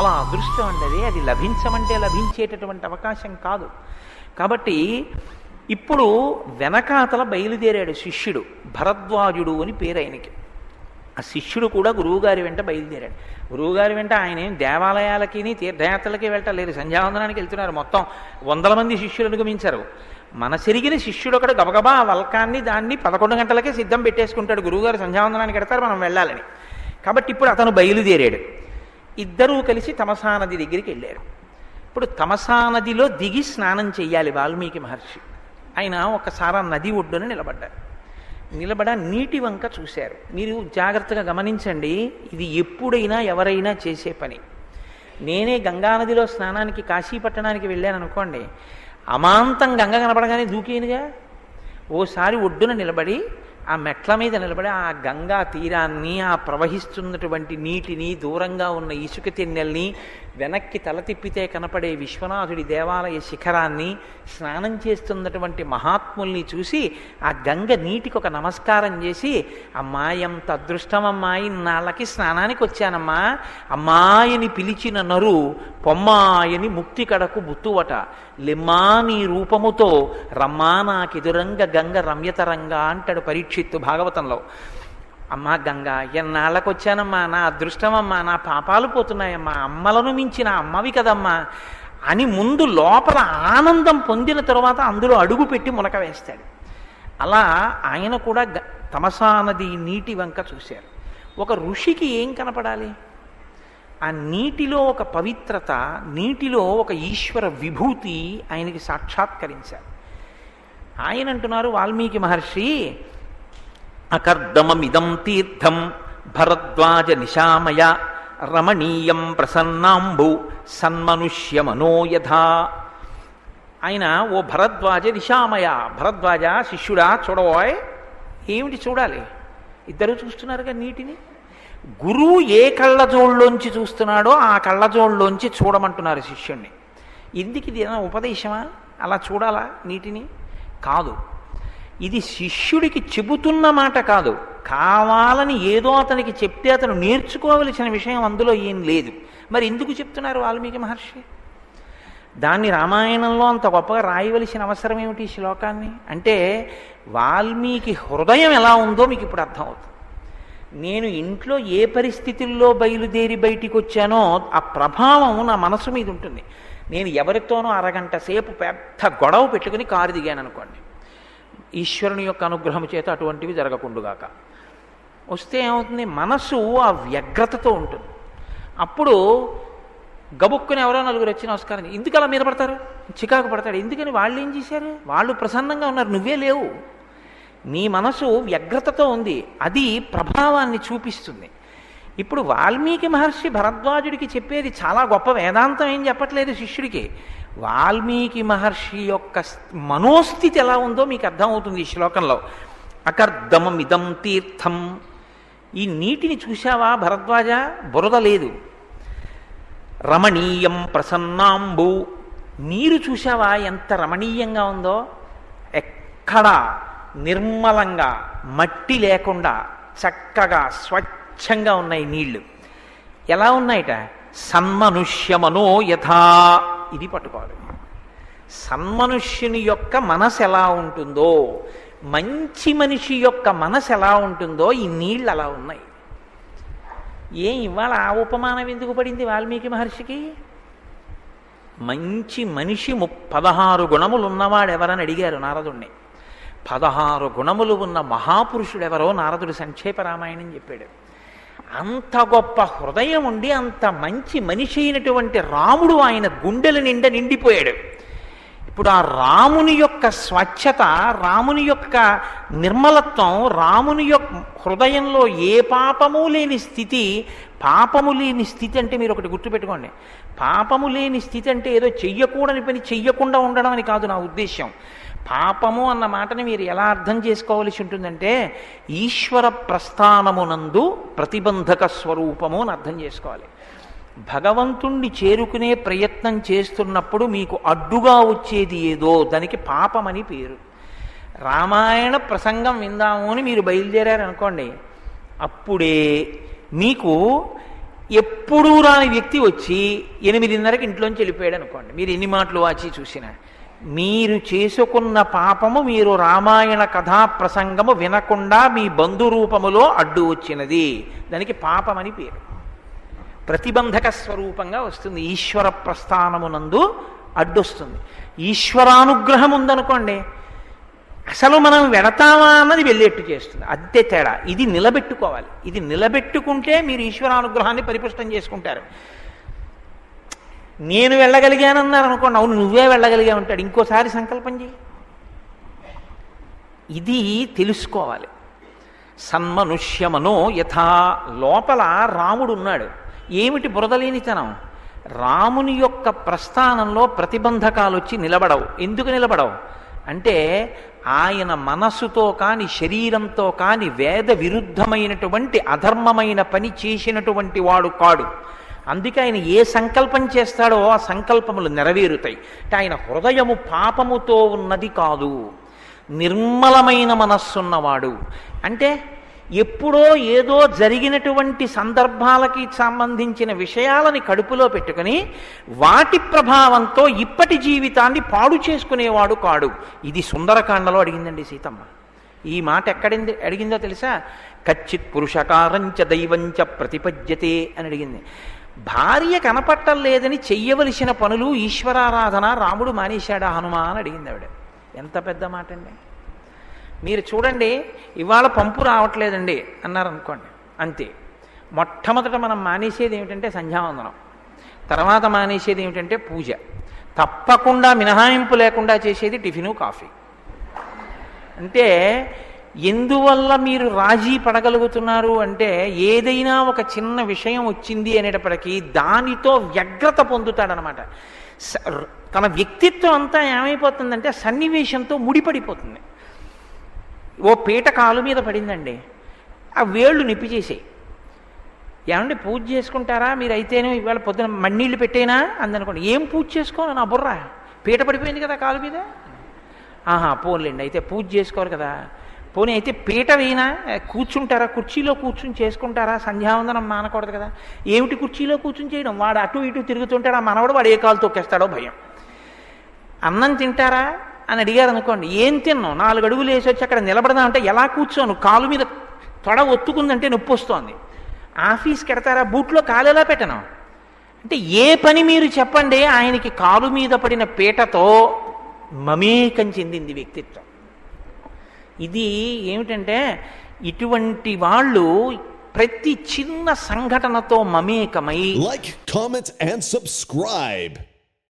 చాలా అదృష్టం అండి అది అది లభించమంటే లభించేటటువంటి అవకాశం కాదు. కాబట్టి ఇప్పుడు వెనకాతల బయలుదేరాడు శిష్యుడు భరద్వాజుడు అని పేరు ఆయనకి. ఆ శిష్యుడు కూడా గురువుగారి వెంట బయలుదేరాడు. గురువుగారి వెంట ఆయన ఏం దేవాలయాలకి తీర్థయాత్రలకి వెళ్ళటలేదు సంధ్యావందనానికి వెళ్తున్నారు. మొత్తం వందల మంది శిష్యులను గమించారు మన సిరిగిన శిష్యుడు ఒకడు గబగబా ఆ వల్కాన్ని దాన్ని పదకొండు గంటలకే సిద్ధం పెట్టేసుకుంటాడు. గురువుగారు సంధ్యావందనానికి ఎడతారు మనం వెళ్ళాలని. కాబట్టి ఇప్పుడు అతను బయలుదేరాడు. ఇద్దరూ కలిసి తమసా నది దగ్గరికి వెళ్ళారు. ఇప్పుడు తమసా నదిలో దిగి స్నానం చేయాలి వాల్మీకి మహర్షి. ఆయన ఒకసారి ఆ నది ఒడ్డున నిలబడ్డారు. నిలబడ నీటి వంక చూశారు. మీరు జాగ్రత్తగా గమనించండి ఇది ఎప్పుడైనా ఎవరైనా చేసే పని. నేనే గంగానదిలో స్నానానికి కాశీ పట్టణానికి వెళ్ళాను అనుకోండి అమాంతం గంగ కనపడగానే దూకేనుగా? ఓసారి ఒడ్డున నిలబడి ఆ మెట్ల మీద నిలబడి ఆ గంగా తీరాన్ని ఆ ప్రవహిస్తున్నటువంటి నీటిని దూరంగా ఉన్న ఇసుక తిన్నెల్ని వెనక్కి తల తిప్పితే కనపడే విశ్వనాథుడి దేవాలయ శిఖరాన్ని స్నానం చేస్తున్నటువంటి మహాత్ముల్ని చూసి ఆ గంగ నీటికి ఒక నమస్కారం చేసి అమ్మా ఎంత అదృష్టమమ్మాయి నాళ్ళకి స్నానానికి వచ్చానమ్మా. అమ్మాయిని పిలిచిన నరు పొమ్మాయని ముక్తి కడకు బుత్తువట. లిమ్మా నీ రూపముతో రమ్మా నాకెదురంగ గంగ రమ్యతరంగా అంటాడు పరీక్ష ఉపనిషత్తు భాగవతంలో. అమ్మా గంగా ఎన్నాళ్ళకు వచ్చానమ్మా నా అదృష్టమమ్మా నా పాపాలు పోతున్నాయమ్మా అమ్మలను మించిన అమ్మవి కదమ్మా అని ముందు లోపల ఆనందం పొందిన తరువాత అందులో అడుగు పెట్టి మునక వేస్తాడు. అలా ఆయన కూడా గ- తమసా నది నీటి వంక చూశారు. ఒక ఋషికి ఏం కనపడాలి? ఆ నీటిలో ఒక పవిత్రత నీటిలో ఒక ఈశ్వర విభూతి ఆయనకి సాక్షాత్కరించారు. ఆయన అంటున్నారు వాల్మీకి మహర్షి అకర్దమమిదం తీర్థం భరద్వాజ నిశామయ రమణీయం ప్రసన్నాంబు సన్మనుష్యమనో యథా. ఆయన ఓ భరద్వాజ నిశామయ భరద్వాజ శిష్యుడా చూడబోయ్. ఏమిటి చూడాలి? ఇద్దరు చూస్తున్నారుగా నీటిని? గురువు ఏ కళ్ళజోళ్ళలోంచి చూస్తున్నాడో ఆ కళ్ళజోళ్ళలోంచి చూడమంటున్నారు శిష్యుణ్ణి. ఎందుకు ఇది ఏదైనా ఉపదేశమా? అలా చూడాలా నీటిని? కాదు. ఇది శిష్యుడికి చెబుతున్న మాట కాదు. కావాలని ఏదో అతనికి చెప్తే అతను నేర్చుకోవలసిన విషయం అందులో ఏం లేదు. మరి ఎందుకు చెప్తున్నారు వాల్మీకి మహర్షి? దాన్ని రామాయణంలో అంత గొప్పగా రాయవలసిన అవసరం ఏమిటి ఈ శ్లోకాన్ని? అంటే వాల్మీకి హృదయం ఎలా ఉందో మీకు ఇప్పుడు అర్థమవుతుంది. నేను ఇంట్లో ఏ పరిస్థితుల్లో బయలుదేరి బయటికి వచ్చానో ఆ ప్రభావం నా మనసు మీద ఉంటుంది. నేను ఎవరితోనో అరగంట సేపు పెద్ద గొడవ పెట్టుకుని కారు దిగాను అనుకోండి ఈశ్వరుని యొక్క అనుగ్రహం చేత అటువంటివి జరగకుండుగాక. వస్తే ఏమవుతుంది? మనస్సు ఆ వ్యగ్రతతో ఉంటుంది. అప్పుడు గబుక్కుని ఎవరో నలుగురు వచ్చి నమస్కారం ఎందుకు అలా మీద పడతారు? చికాకు పడతాడు. ఎందుకని వాళ్ళు ఏం చేశారు? వాళ్ళు ప్రసన్నంగా ఉన్నారు. నువ్వే లేవు. నీ మనసు వ్యగ్రతతో ఉంది. అది ప్రభావాన్ని చూపిస్తుంది. ఇప్పుడు వాల్మీకి మహర్షి భరద్వాజుడికి చెప్పేది చాలా గొప్ప వేదాంతం ఏం చెప్పట్లేదు శిష్యుడికి. వాల్మీకి మహర్షి యొక్క స్- మనోస్థితి ఎలా ఉందో మీకు అర్థమవుతుంది ఈ శ్లోకంలో. అకర్దమమిదం తీర్థం. ఈ నీటిని చూశావా భరద్వాజ? బురద లేదు. రమణీయం ప్రసన్నాంబు. నీరు చూశావా? ఎంత రమణీయంగా ఉందో? ఎక్కడ నిర్మలంగా మట్టి లేకుండా చక్కగా స్వచ్ఛంగా ఉన్నాయి నీళ్ళు. ఎలా ఉన్నాయట? సన్మనుష్యమనో యథా. ఇది పట్టుకోవాలి. సన్మనుష్యుని యొక్క మనసు ఎలా ఉంటుందో మంచి మనిషి యొక్క మనసు ఎలా ఉంటుందో ఈ నీళ్ళు అలా ఉన్నాయి. ఏం ఇవాళ ఆ ఉపమానం ఎందుకు పడింది వాల్మీకి మహర్షికి? మంచి మనిషి ము పదహారు గుణములు ఉన్నవాడు ఎవరని అడిగారు నారదుణ్ణి. పదహారు గుణములు ఉన్న మహాపురుషుడు ఎవరో నారదుడు సంక్షేప రామాయణం చెప్పాడు. అంత గొప్ప హృదయం ఉండి అంత మంచి మనిషి అయినటువంటి రాముడు ఆయన గుండెల నిండా నిండిపోయాడు. ఇప్పుడు ఆ రాముని యొక్క స్వచ్ఛత రాముని యొక్క నిర్మలత్వం రాముని యొక్క హృదయంలో ఏ పాపము లేని స్థితి పాపము లేని స్థితి అంటే మీరు ఒకటి గుర్తుపెట్టుకోండి. పాపము లేని స్థితి అంటే ఏదో చెయ్యకూడని పని చెయ్యకుండా ఉండడం అని కాదు నా ఉద్దేశం పాపము అన్న మాటని మీరు ఎలా అర్థం చేసుకోవలసి ఉంటుందంటే ఈశ్వర ప్రస్థానమునందు ప్రతిబంధక స్వరూపము అని అర్థం చేసుకోవాలి. భగవంతుణ్ణి చేరుకునే ప్రయత్నం చేస్తున్నప్పుడు మీకు అడ్డుగా వచ్చేది ఏదో దానికి పాపమని పేరు. రామాయణ ప్రసంగం విందాము అని మీరు బయలుదేరారనుకోండి అప్పుడే మీకు ఎప్పుడూ రాని వ్యక్తి వచ్చి ఎనిమిదిన్నరకి ఇంట్లోంచి వెళ్ళిపోయాడు అనుకోండి మీరు ఎన్ని మాటలు వాచి చూసినా. మీరు చేసుకున్న పాపము మీరు రామాయణ కథా ప్రసంగము వినకుండా మీ బంధు రూపములో అడ్డు వచ్చినది. దానికి పాపమని పేరు. ప్రతిబంధక స్వరూపంగా వస్తుంది. ఈశ్వర ప్రస్థానమునందు అడ్డొస్తుంది. ఈశ్వరానుగ్రహం ఉందనుకోండి అసలు మనం వెడతామా అన్నది వెళ్ళేట్టు చేస్తుంది. అంతే తేడా. ఇది నిలబెట్టుకోవాలి. ఇది నిలబెట్టుకుంటే మీరు ఈశ్వరానుగ్రహాన్ని పరిపుష్టం చేసుకుంటారు. నేను వెళ్ళగలిగానన్నారు అనుకోండి. అవును నువ్వే వెళ్ళగలిగా ఉంటాడు ఇంకోసారి సంకల్పం చేయి ఇది తెలుసుకోవాలి. సన్మనుష్యమనో యథా. లోపల రాముడు ఉన్నాడు. ఏమిటి బురదలేనితనం? రాముని యొక్క ప్రస్థానంలో ప్రతిబంధకాలు వచ్చి నిలబడవు. ఎందుకు నిలబడవు? అంటే ఆయన మనస్సుతో కాని శరీరంతో కాని వేద విరుద్ధమైనటువంటి అధర్మమైన పని చేసినటువంటి వాడు కాడు. అందుకే ఆయన ఏ సంకల్పం చేస్తాడో ఆ సంకల్పములు నెరవేరుతాయి. అంటే ఆయన హృదయము పాపముతో ఉన్నది కాదు. నిర్మలమైన మనస్సున్నవాడు. అంటే ఎప్పుడో ఏదో జరిగినటువంటి సందర్భాలకి సంబంధించిన విషయాలని కడుపులో పెట్టుకుని వాటి ప్రభావంతో ఇప్పటి జీవితాన్ని పాడు చేసుకునేవాడు కాడు. ఇది సుందరకాండలో అడిగిందండి సీతమ్మ. ఈ మాట ఎక్కడింది అడిగిందో తెలుసా? కచ్చిత్ పురుషకారంచ దైవంచ ప్రతిపద్యతే అని అడిగింది. భార్య కనపట్టం లేదని చెయ్యవలసిన పనులు ఈశ్వరారాధన రాముడు మానేశాడా హనుమా అని అడిగింది ఆవిడ. ఎంత పెద్ద మాట అండి మీరు చూడండి ఇవాళ పంపు రావట్లేదండి అన్నారు అనుకోండి అంతే. మొట్టమొదట మనం మానేసేది ఏమిటంటే సంధ్యావందనం. తర్వాత మానేసేది ఏమిటంటే పూజ. తప్పకుండా మినహాయింపు లేకుండా చేసేది టిఫిను కాఫీ. అంటే ఎందువల్ల మీరు రాజీ పడగలుగుతున్నారు అంటే ఏదైనా ఒక చిన్న విషయం వచ్చింది అనేటప్పటికీ దానితో వ్యగ్రత పొందుతాడనమాట. స- తన వ్యక్తిత్వం అంతా ఏమైపోతుందంటే సన్నివేశంతో ముడిపడిపోతుంది. ఓ పీట కాలు మీద పడిందండి. ఆ వేళ్ళు నిప్పి చేసే ఏమండి పూజ చేసుకుంటారా? మీరు అయితేనే ఇవాళ పొద్దున మన్నీళ్ళు పెట్టేనా? అందనుకోండి ఏం పూజ చేసుకోను? నా బుర్ర. పీట పడిపోయింది కదా కాలు మీద? ఆహా పోన్లేండి. అయితే పూజ చేసుకోరు కదా. పోనీ అయితే పీట వేయినా? కూర్చుంటారా? కుర్చీలో కూర్చుని చేసుకుంటారా? సంధ్యావందనం మానకూడదు కదా. ఏమిటి కుర్చీలో కూర్చుని చేయడం? వాడు అటు ఇటు తిరుగుతుంటాడు ఆ మనవడు వాడు ఏ కాలు తొక్కేస్తాడో భయం. అన్నం తింటారా? అని అడిగారు అనుకోండి ఏం తిన్నావు? నాలుగు అడుగులు వేసి వచ్చి అక్కడ నిలబడదా అంటే ఎలా కూర్చోను? కాలు మీద తొడ ఒత్తుకుందంటే నొప్పి వస్తోంది. ఆఫీస్కి ఎడతారా బూట్లో కాలు ఎలా పెట్టను? అంటే ఏ పని మీరు చెప్పండి ఆయనకి కాలు మీద పడిన పీటతో మమేకం చెందింది వ్యక్తిత్వం. ఇది ఏమిటంటే ఇటువంటి వాళ్ళు ప్రతి చిన్న సంఘటనతో మమేకమై లైక్ కామెంట్ అండ్ సబ్స్క్రైబ్